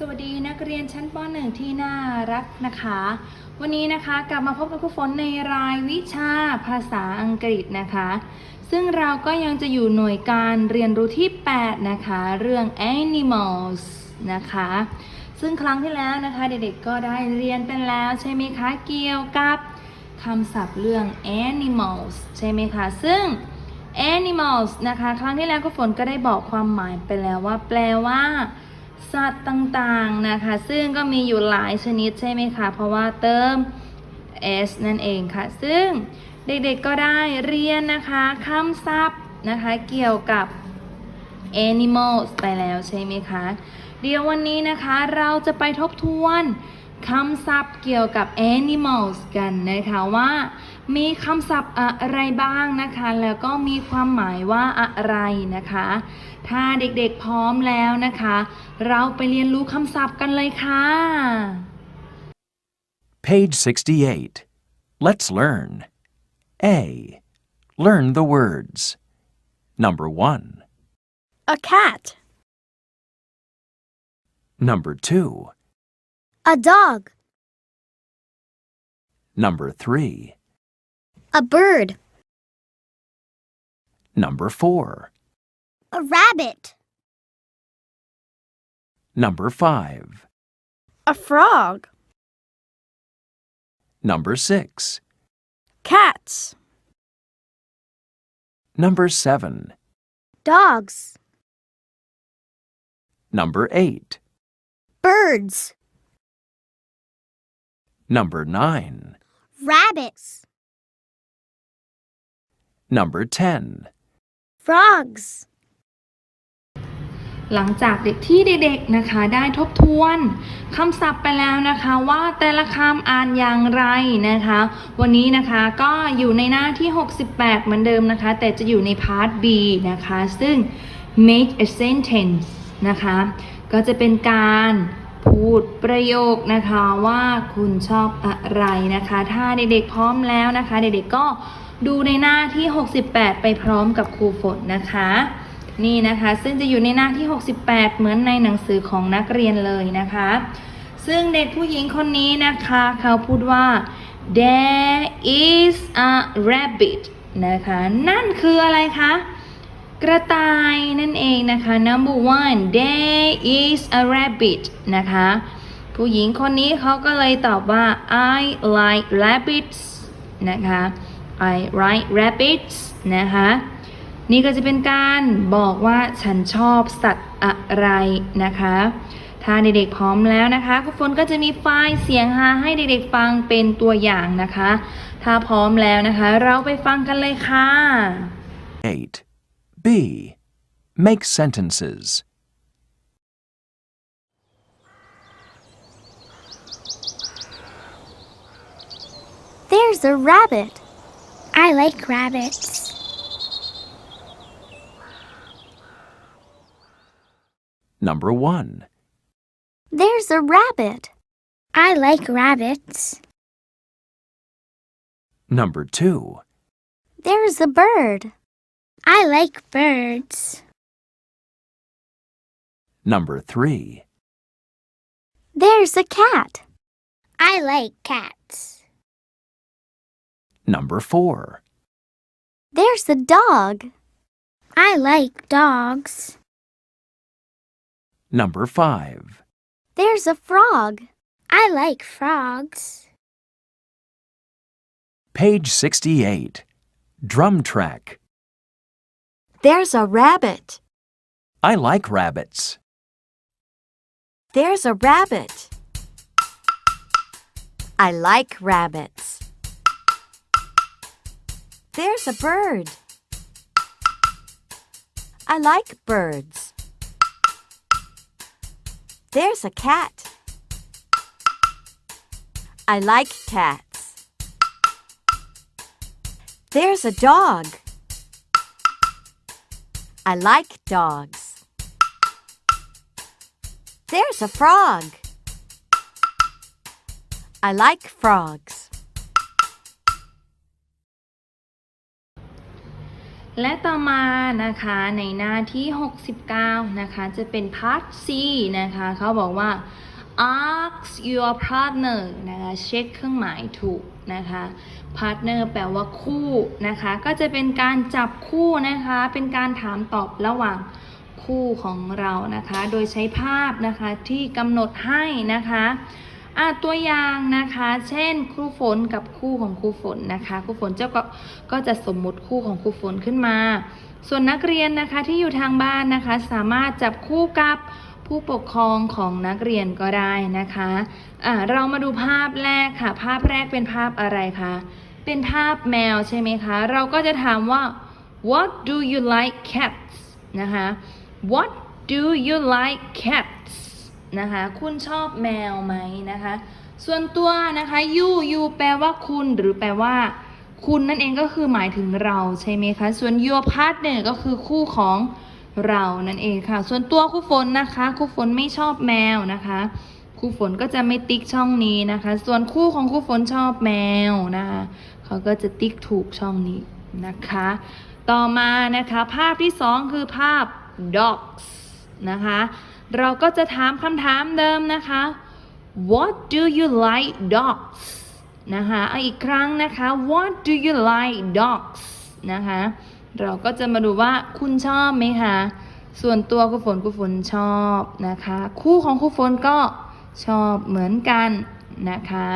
สวัสดีนักเรียนชั้นป .1 ที่น่ารักนะคะ วันนี้นะคะกลับมาพบกับครูฝนในรายวิชาภาษาอังกฤษนะคะ ซึ่งเราก็ยังจะอยู่หน่วยการเรียนรู้ที่ 8 นะคะ เรื่อง animals นะคะ ซึ่งครั้งที่แล้วนะคะเด็กๆก็ได้เรียนไปแล้วใช่ไหมคะ เกี่ยวกับคำศัพท์เรื่อง animals ใช่ไหมคะ ซึ่ง animals นะคะ ครั้งที่แล้วก็ฝนก็ได้บอกความหมายไปแล้วว่า แปลว่า สัตว์ต่างๆนะคะ ซึ่งก็มีอยู่หลายชนิดใช่ไหมคะ เพราะว่าเติม s นั่นเองค่ะ ซึ่งเด็กๆก็ได้เรียนนะคะคำศัพท์นะคะเกี่ยวกับ animals ไปแล้วใช่ไหมคะ เดี๋ยววันนี้นะคะเราจะไปทบทวนคำศัพท์เกี่ยวกับ animals กันนะคะว่า มีคำศัพท์อะไรบ้างนะคะ แล้วก็มีความหมายว่าอะไรนะคะ ถ้าเด็กๆพร้อมแล้วนะคะ เราไปเรียนรู้คำศัพท์กันเลยค่ะ Page 68. Let's learn. A. Learn the words. Number 1. A cat. Number 2. A dog. Number 3. A bird. Number 4. A rabbit. Number 5. A frog. Number 6. Cats. Number 7. Dogs. Number 8. Birds. Number 9. Rabbits. Number 10. Frogs. หลังจากเด็กที่เด็กๆนะคะได้ทบทวนคำศัพท์ไปแล้วนะคะว่าแต่ละคำอ่านอย่างไรนะคะ วันนี้นะคะก็อยู่ในหน้าที่ 68 เหมือนเดิมนะคะ แต่จะอยู่ในพาร์ท B นะคะ ซึ่ง make a sentence นะคะ ก็จะเป็นการพูดประโยคนะคะว่าคุณชอบอะไรนะคะ ถ้าเด็กๆพร้อมแล้วนะคะ เด็กๆก็ ดูในหน้าที่ 68 ไปพร้อมกับครูฝนนะคะ นี่นะคะซึ่งจะอยู่ในหน้าที่ 68 เหมือนในหนังสือของนักเรียนเลยนะคะ ซึ่งเด็กผู้หญิงคนนี้นะคะ เขาพูดว่า there is a rabbit นะคะ นั่นคืออะไรคะ กระต่ายนั่นเองนะคะ number one there is a rabbit นะคะ ผู้หญิงคนนี้เขาก็เลยตอบว่า I like rabbits นะคะ I like rabbits นะคะ นี่ก็จะเป็นการบอกว่าฉันชอบสัตว์อะไรนะคะ ถ้าเด็กๆพร้อมแล้วนะคะคุณฝนก็จะมีไฟล์เสียงฮาให้เด็กๆฟังเป็นตัวอย่างนะคะ ถ้าพร้อมแล้วนะคะ เราไปฟังกันเลยค่ะ 8. B. Make sentences. There's a rabbit. I like rabbits. Number 1. There's a rabbit. I like rabbits. Number 2. There's a bird. I like birds. Number 3. There's a cat. I like cats. Number 4. There's a dog. I like dogs. Number 5. There's a frog. I like frogs. Page 68. Drum track. There's a rabbit. I like rabbits. There's a rabbit. I like rabbits. There's a bird. I like birds. There's a cat. I like cats. There's a dog. I like dogs. There's a frog. I like frogs. และต่อมานะคะในหน้าที่ 69 นะคะ จะเป็น part C นะคะเขาบอกว่า ask your partner นะคะ เช็คเครื่องหมายถูกนะคะ partner แปลว่าคู่นะคะ ก็จะเป็นการจับคู่นะคะ เป็นการถามตอบระหว่างคู่ของเรานะคะ โดยใช้ภาพนะคะที่กำหนดให้นะคะ อะตัวอย่างนะคะ เช่นครูฝนกับคู่ของครูฝนนะคะครูฝนเจ้าก็ก็จะสมมุติคู่ของครูฝนขึ้นมา ส่วนนักเรียนนะคะที่อยู่ทางบ้านนะคะ สามารถจับคู่กับผู้ปกครองของนักเรียนก็ได้นะคะอะเรามาดูภาพแรกค่ะ ภาพแรกเป็นภาพอะไรคะเป็นภาพแมวใช่ไหมคะ เราก็จะถามว่า what do you like cats นะคะ what do you like cats นะคะ คุณชอบแมวไหมนะคะ ส่วนตัวนะคะ you you แปลว่าคุณหรือแปลว่า คุณนั่นเองก็คือหมายถึงเราใช่ไหมคะ ส่วน your partner ก็คือคู่ของเรานั่นเองค่ะ ส่วนตัวครูฝนนะคะครูฝนไม่ชอบแมวนะคะครูฝนก็จะไม่ติ๊กช่องนี้นะคะ ส่วนคู่ของครูฝนชอบแมวนะคะเขาก็จะติ๊กถูกช่องนี้นะคะ ต่อมานะคะภาพที่สองคือภาพ dogs นะคะ เราก็จะถามคำถามเดิมนะคะ what do you like dogs นะคะเอาอีกครั้งนะคะ what do you like dogs นะคะ เราก็จะมาดูว่าคุณชอบไหมคะ ส่วนตัวครูฝนครูฝนชอบนะคะ คู่ของครูฝนก็ชอบเหมือนกันนะคะ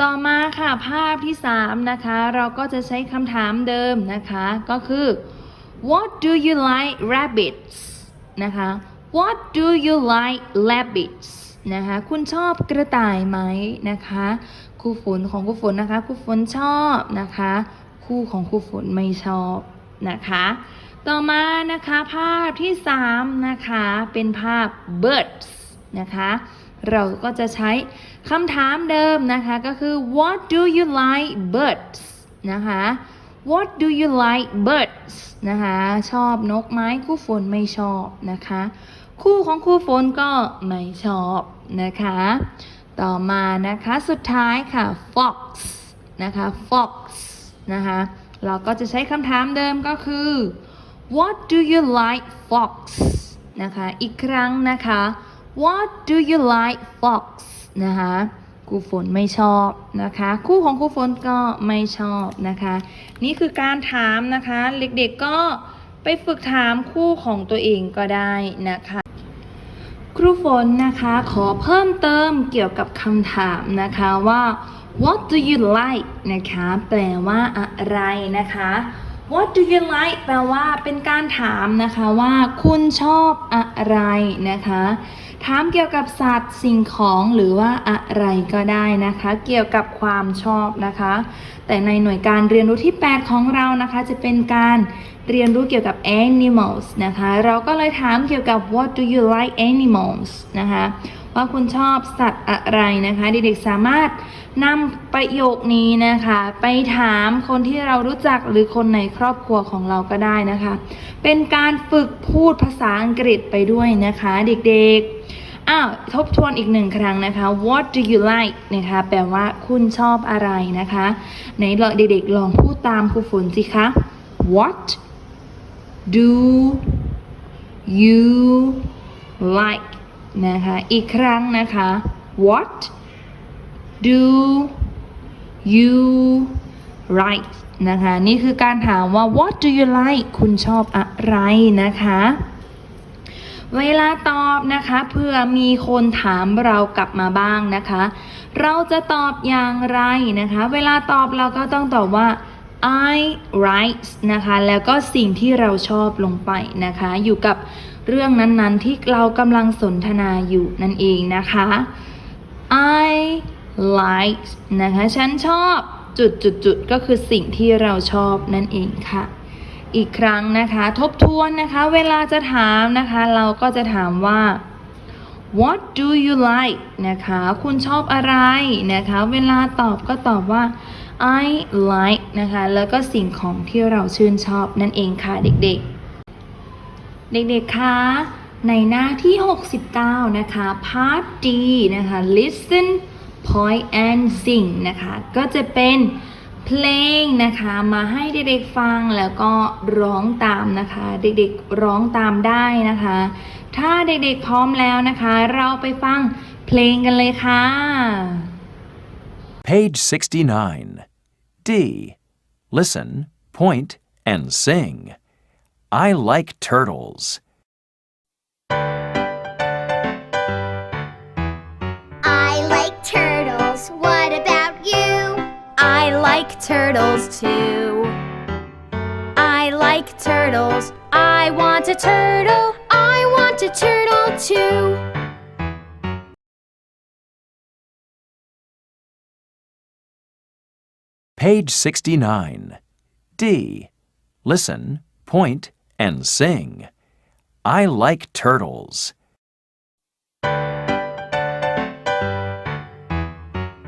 ต่อมาค่ะภาพที่ 3 นะคะ เราก็จะใช้คำถามเดิมนะคะ ก็คือ what do you like rabbits นะคะ what do you like rabbits นะคะคุณชอบกระต่ายไหมนะคะครูฝนของครูฝนนะคะครูฝนชอบนะคะ คู่ของครูฝนไม่ชอบนะคะ ต่อมานะคะภาพที่ 3 นะคะเป็นภาพ birds นะคะเราก็จะใช้คำถามเดิมนะคะก็คือ what do you like birds นะคะ what do you like birds นะคะ ชอบนกไหมคู่ฝนไม่ชอบนะคะ คู่ของคู่ฝนก็ไม่ชอบนะคะ ต่อมานะคะสุดท้ายค่ะ fox นะคะ fox นะคะเราก็จะใช้คำถามเดิมก็คือ what do you like fox นะคะอีกครั้งนะคะ what do you like fox นะคะครูฝนไม่ชอบนะคะ คู่ของครูฝนก็ไม่ชอบนะคะ นี่คือการถามนะคะ เด็กๆก็ไปฝึกถามคู่ของตัวเองก็ได้นะคะ ครูฝนนะคะขอเพิ่มเติมเกี่ยวกับคำถามนะคะว่า what do you like นะคะ แปลว่าอะไรนะคะ what do you like แปลว่าเป็นการถามนะคะว่าคุณชอบอะไรนะคะ ถามเกี่ยวกับสัตว์สิ่งของหรือว่าอะไรก็ได้นะคะ เกี่ยวกับความชอบนะคะ แต่ในหน่วยการเรียนรู้ที่ 8 ของเรานะคะ จะเป็นการ เรียนรู้เกี่ยวกับ animals นะคะ เราก็เลยถามเกี่ยวกับ what do you like animals นะคะ ว่าคุณชอบสัตว์อะไรนะคะ เด็กๆสามารถนำประโยคนี้นะคะ ไปถามคนที่เรารู้จักหรือคนในครอบครัวของเราก็ได้นะคะ เป็นการฝึกพูดภาษาอังกฤษไปด้วยนะคะ เด็กๆ อ้าว ทบทวนอีกหนึ่งครั้งนะคะ what do you like นะคะ แปลว่าคุณชอบอะไรนะคะ ไหนเด็กๆลองพูดตามครูฝนสิคะ what do you like นะคะ อีกครั้งนะคะ what do you like นะคะ นี่คือการถามว่า what do you like คุณชอบอะไรนะคะ เวลาตอบนะคะ เพื่อมีคนถามเรากลับมาบ้างนะคะ เราจะตอบอย่างไรนะคะ เวลาตอบเราก็ต้องตอบว่า I like นะคะ แล้วก็สิ่งที่เราชอบลงไปนะคะ อยู่กับเรื่องนั้นๆ ที่เรากำลังสนทนาอยู่นั่นเองนะคะ I like นะคะ ฉันชอบจุดจุดจุดๆๆก็คือสิ่งที่เราชอบนั่นเองค่ะ อีกครั้งนะคะ ทบทวนนะคะ เวลาจะถามนะคะ เราก็จะถามว่า what do you like นะคะ คุณชอบอะไรนะคะ เวลาตอบก็ตอบว่า I like นะคะ แล้วก็สิ่งของที่เราชื่นชอบนั่นเองค่ะเด็กๆ เด็กๆ คะ ในหน้าที่ 69 นะคะ part D นะคะ listen point and sing นะคะ ก็จะเป็นเพลงนะคะ มาให้เด็กๆฟังแล้วก็ร้องตามนะคะ เด็กๆร้องตามได้นะคะ ถ้าเด็กๆพร้อมแล้วนะคะ เราไปฟังเพลงกันเลยค่ะ Page 69. D. Listen, point, and sing. I like turtles. I like turtles. What about you? I like turtles too. I like turtles. I want a turtle. I want a turtle too. Page 69. D. Listen, point, and sing. I like turtles.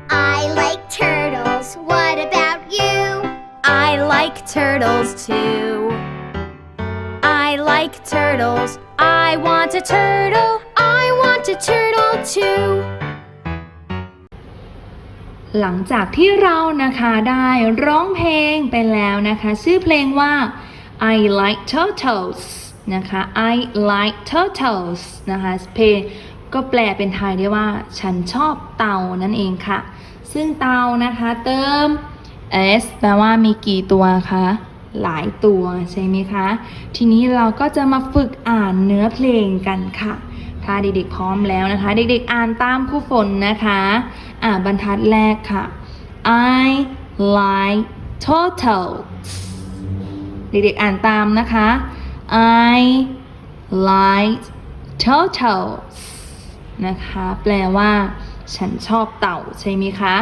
I like turtles. What about you? I like turtles too. I like turtles. I want a turtle. I want a turtle too. หลังจากที่เรานะคะได้ร้องเพลงไปแล้วนะคะ ชื่อเพลงว่า I like turtles นะคะ I like turtles นะคะเพลงก็แปลเป็นไทยได้ว่า ฉันชอบเต่านั่นเองค่ะ ซึ่งเต่านะคะเติม s แปลว่ามีกี่ตัวคะหลายตัวใช่ไหมคะ ทีนี้เราก็จะมาฝึกอ่านเนื้อเพลงกันค่ะ ถ้าเด็กๆพร้อมแล้วนะคะ เด็กๆอ่านตามครูฝนนะคะ อ่าบรรทัดแรกค่ะ I like turtles เด็กๆอ่านตามนะคะ I like turtles นะคะ แปลว่า ฉันชอบเต่าใช่ไหมคะ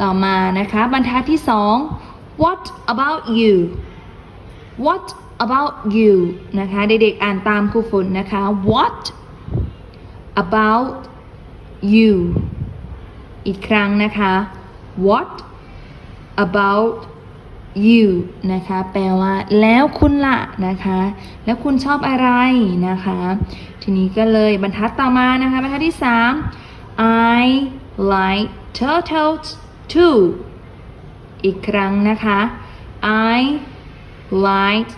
ต่อมานะคะ บรรทัดที่สอง What about you What about you นะคะ เด็กๆอ่านตามครูฝนนะคะ What about you อีกครั้งนะคะ What about you นะคะ แปลว่า แล้วคุณละนะคะ แล้วคุณชอบอะไรนะคะ ทีนี้ก็เลยบรรทัดต่อมานะคะ บรรทัดที่ 3 I like turtles too อีกครั้งนะคะ I like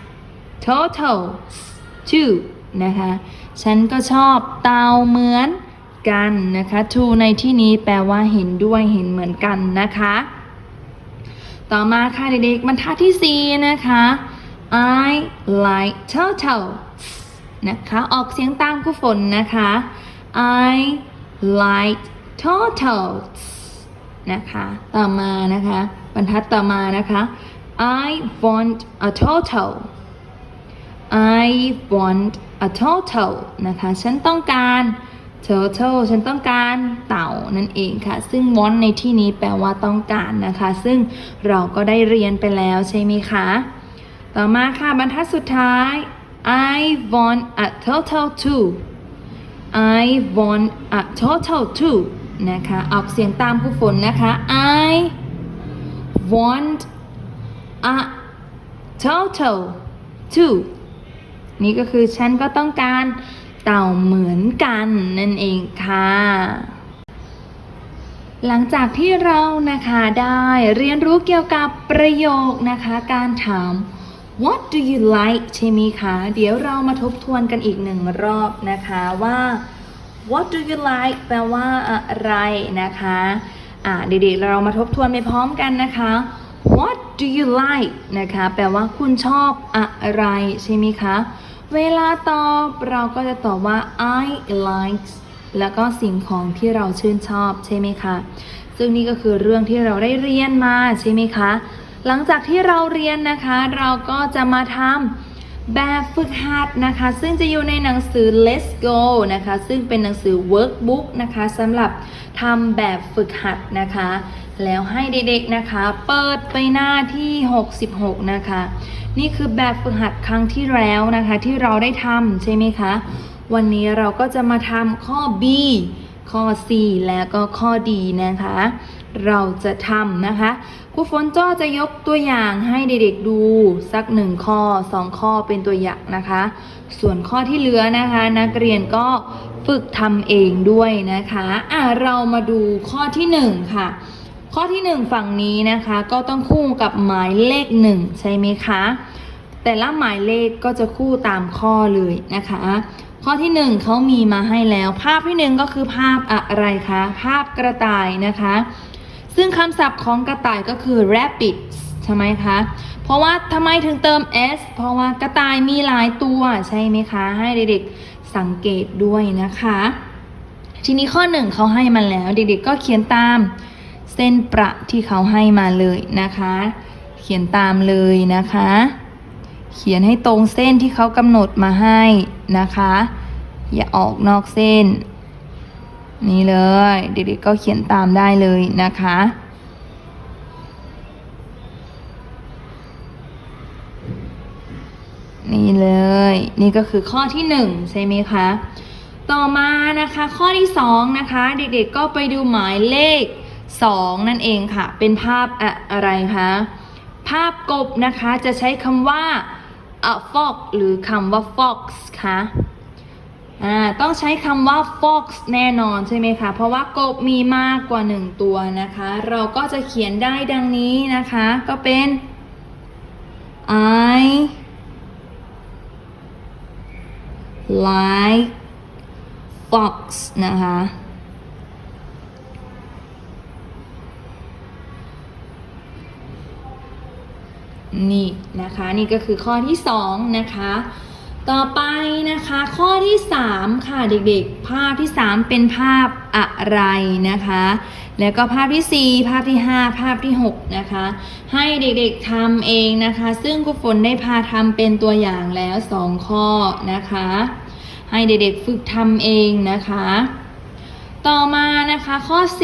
turtles too นะคะ ฉันก็ชอบเตาเหมือนกันนะคะ to ในที่นี้แปลว่าเห็นด้วยเห็นเหมือนกันนะคะ ต่อมาค่ะเด็กๆบรรทัดที่ 4 นะคะ I like turtles นะคะออกเสียงตามครูฝนนะคะ I like turtles นะคะต่อมานะคะ บรรทัดต่อมานะคะ I want a turtle I want a turtle นะคะ ฉันต้องการ turtle ฉันต้องการเต่านั่นเองค่ะ ซึ่ง want ในที่นี้แปลว่าต้องการนะคะ ซึ่งเราก็ได้เรียนไปแล้วใช่ไหมคะ ต่อมาค่ะบรรทัดสุดท้าย I want a turtle too I want a turtle too นะคะ ออกเสียงตามผู้ฝนนะคะ I want a turtle too นี่ก็คือฉันก็ต้องการเต่าเหมือนกันนั่นเองค่ะ หลังจากที่เรานะคะได้เรียนรู้เกี่ยวกับประโยคนะคะ การถาม what do you like ใช่ไหมคะ เดี๋ยวเรามาทบทวนกันอีกหนึ่งรอบนะคะว่า what do you like แปลว่าอะไรนะคะอ่าเด็กๆเรามาทบทวนไปพร้อมกันนะคะ what do you like นะคะ แปลว่าคุณชอบอะไรใช่ไหมคะ เวลาตอบเราก็จะตอบว่า I like แล้วก็สิ่งของที่เราชื่นชอบใช่ไหมคะ ซึ่งนี่ก็คือเรื่องที่เราได้เรียนมาใช่ไหมคะ หลังจากที่เราเรียนนะคะ เราก็จะมาทำแบบฝึกหัดนะคะ ซึ่งจะอยู่ในหนังสือ Let's Go นะคะ ซึ่งเป็นหนังสือ workbook นะคะสำหรับทำแบบฝึกหัดนะคะ แล้วให้เด็กๆนะคะ เปิดไปหน้าที่ 66 นะคะ นี่คือแบบฝึกหัดครั้งที่แล้วนะคะ ที่เราได้ทำใช่ไหมคะ วันนี้เราก็จะมาทำข้อ B ข้อ C แล้วก็ข้อ D นะคะ เราจะทำนะคะครูฝนจ้อจะยกตัวอย่างให้เด็กๆดูสักหนึ่งข้อสองข้อเป็นตัวอย่างนะคะ ส่วนข้อที่เหลือนะคะ นักเรียนก็ฝึกทำเองด้วยนะคะ อะเรามาดูข้อที่หนึ่งค่ะ ข้อที่หนึ่งฝั่งนี้นะคะก็ต้องคู่กับหมายเลขหนึ่งใช่ไหมคะ แต่ละหมายเลขก็จะคู่ตามข้อเลยนะคะ ข้อที่หนึ่งเขามีมาให้แล้ว ภาพที่หนึ่งก็คือภาพอะไรคะ ภาพกระต่ายนะคะ ซึ่งคำศัพท์ของกระต่ายก็คือ rabbit ใช่ไหมคะ เพราะว่าทำไมถึงเติม s เพราะว่ากระต่ายมีหลายตัวใช่ไหมคะ ให้เด็กๆสังเกตด้วยนะคะ ทีนี้ข้อหนึ่งเขาให้มาแล้ว เด็กๆก็เขียนตาม เส้นประที่เขาให้มาเลยนะคะ เขียนตามเลยนะคะ เขียนให้ตรงเส้นที่เขากำหนดมาให้นะคะ อย่าออกนอกเส้น นี่เลย เด็กๆก็เขียนตามได้เลยนะคะนี่เลย นี่ก็คือข้อที่หนึ่งใช่ไหมคะ ต่อมานะคะข้อที่สองนะคะ เด็กๆก็ไปดูหมายเลข สองนั่นเองค่ะ เป็นภาพอะอะไรคะภาพกบนะคะจะใช้คำว่า a fox หรือคำว่า fox คะอ่าต้องใช้คำว่า fox แน่นอนใช่ไหมคะ เพราะว่ากบมีมากกว่าหนึ่งตัวนะคะ เราก็จะเขียนได้ดังนี้นะคะ ก็เป็น I like fox นะคะ นี่นะคะนี่ก็คือข้อที่สองนะคะต่อไปนะคะข้อที่สามค่ะเด็กๆ ภาพที่สามเป็นภาพอะไรนะคะ แล้วก็ภาพที่สี่ภาพที่ห้าภาพที่หกนะคะ ให้เด็กๆทำเองนะคะ ซึ่งครูฝนได้พาทำเป็นตัวอย่างแล้วสองข้อนะคะ ให้เด็กๆฝึกทำเองนะคะ ต่อมานะคะข้อ C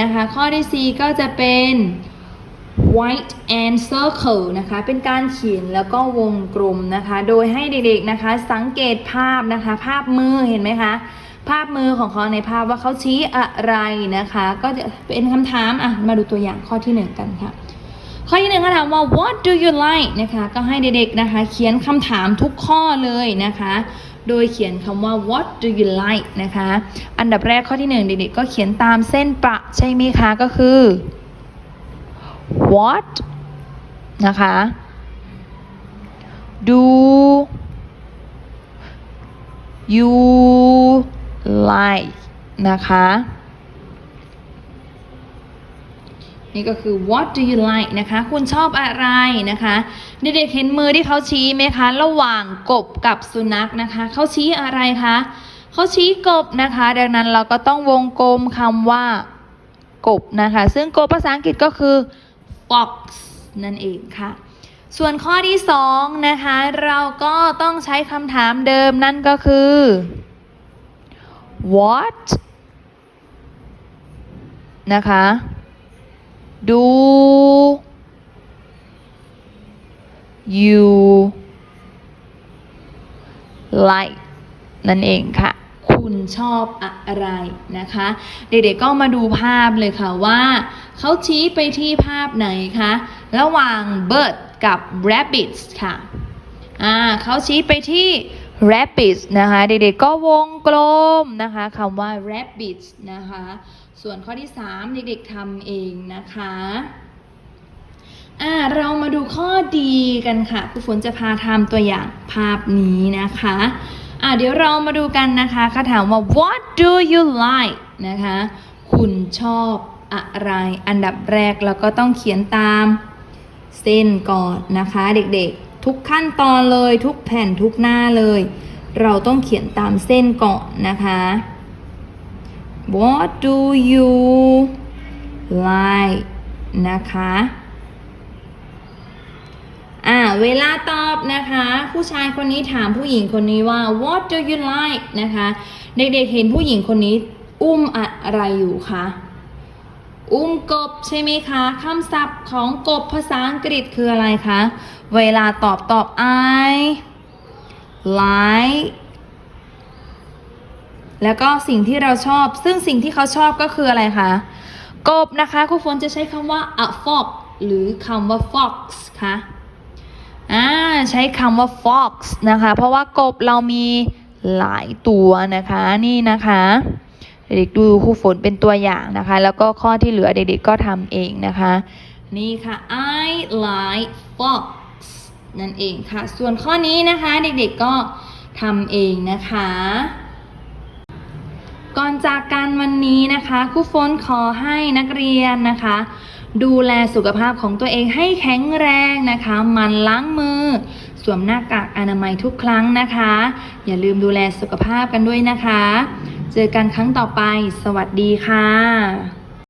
นะคะ ข้อที่ C ก็จะเป็น white and circle นะคะ เป็นการเขียนแล้วก็วงกลมนะคะ โดยให้เด็กๆนะคะ สังเกตภาพนะคะ ภาพมือเห็นไหมคะ ภาพมือของเขาในภาพว่าเขาชี้อะไรนะคะ ก็จะเป็นคำถามอะมาดูตัวอย่างข้อที่หนึ่งกันค่ะ ข้อที่หนึ่งก็ถามว่า what do you like นะคะ ก็ให้เด็กๆนะคะ เขียนคำถามทุกข้อเลยนะคะ โดยเขียนคำว่า what do you like นะคะ อันดับแรกข้อที่หนึ่งเด็กๆก็เขียนตามเส้นประใช่ไหมคะ ก็คือ what นะคะ do you like นะคะ นี่ก็คือ what do you like นะคะ คุณชอบอะไรนะคะ เด็กๆเห็นมือที่เขาชี้ไหมคะ ระหว่างกบกับสุนัขนะคะ เขาชี้อะไรคะ เขาชี้กบนะคะ ดังนั้นเราก็ต้องวงกลมคำว่า กบนะคะ ซึ่งกบภาษาอังกฤษก็คือ fox นั่นเองค่ะ ส่วนข้อที่สองนะคะเราก็ต้องใช้คำถามเดิมนั่นก็คือ what นะคะ do you like นั่นเองค่ะ คุณชอบอะไรนะคะ เด็กๆก็มาดูภาพเลยค่ะว่า เขาชี้ไปที่ภาพไหนคะ ระหว่าง bird กับ rabbits ค่ะ อ่าเขาชี้ไปที่ rabbits นะคะ เด็กๆก็วงกลมนะคะคำว่า rabbits นะคะ ส่วนข้อที่ 3 เด็กๆทำเองนะคะอ่าเรามาดูข้อดีกันค่ะครูฝนจะพาทำตัวอย่างภาพนี้นะคะอ่าเดี๋ยวเรามาดูกันนะคะคำถามว่า what do you like นะคะ คุณชอบ อะไร อันดับแรกเราก็ต้องเขียนตามเส้นก่อนนะคะเด็กๆ ทุกขั้นตอนเลยทุกแผ่นทุกหน้าเลย เราต้องเขียนตามเส้นก่อนนะคะ What do you like นะคะอ่าเวลาตอบนะคะ ผู้ชายคนนี้ถามผู้หญิงคนนี้ว่า What do you like นะคะ เด็กๆเห็นผู้หญิงคนนี้อุ้มอะไรอยู่คะ อุ้มกบใช่ไหมคะคำศัพท์ของกบภาษาอังกฤษคืออะไรคะ เวลาตอบตอบ I like แล้วก็สิ่งที่เราชอบ ซึ่งสิ่งที่เขาชอบก็คืออะไรคะ กบนะคะครูฝนจะใช้คำว่า a fox หรือคำว่า fox คะอ่าใช้คำว่า fox นะคะ เพราะว่ากบเรามีหลายตัวนะคะ นี่นะคะ เด็กๆดูครูฝนเป็นตัวอย่างนะคะ แล้วก็ข้อที่เหลือเด็กๆก็ทำเองนะคะ นี่ค่ะ I like fox นั่นเองค่ะ ส่วนข้อนี้นะคะเด็กๆก็ทำเองนะคะ ก่อนจากกันวันนี้นะคะครูฝนขอให้นักเรียนนะคะ ดูแลสุขภาพของตัวเองให้แข็งแรงนะคะมันล้างมือ สวมหน้ากากอนามัยทุกครั้งนะคะ อย่าลืมดูแลสุขภาพกันด้วยนะคะ เจอกันครั้งต่อไป สวัสดีค่ะ